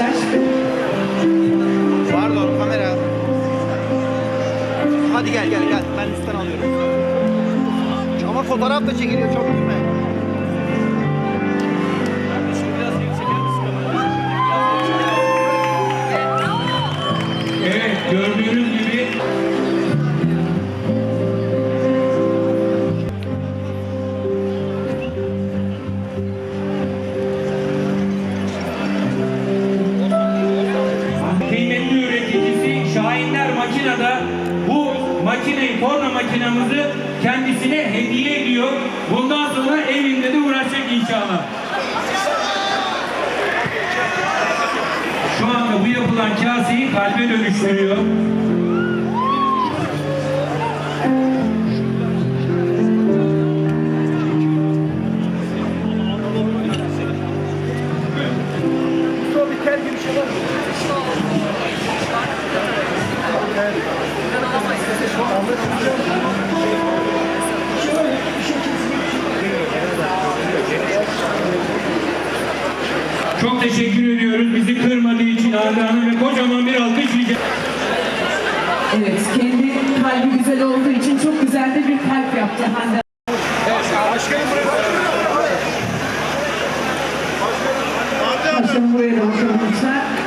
arkadaşlar. Pardon kamera. Hadi gel gel gel. Ben üstten alıyorum. Ama fotoğraf da çekiliyor çok gitme. Makina'da bu makineyi, torna makinamızı kendisine hediye ediyor. Bundan sonra evinde de uğraşacak inşallah. Şu anda bu yapılan kaseyi kalbe dönüştürüyor. Çok teşekkür ediyoruz bizi kırmadığı için Arda Hanım ve kocaman bir alkış rica Evet, kendi kalbi güzel olduğu için çok güzel de bir kalp yaptı Hande. Başkanım buraya da lütfen.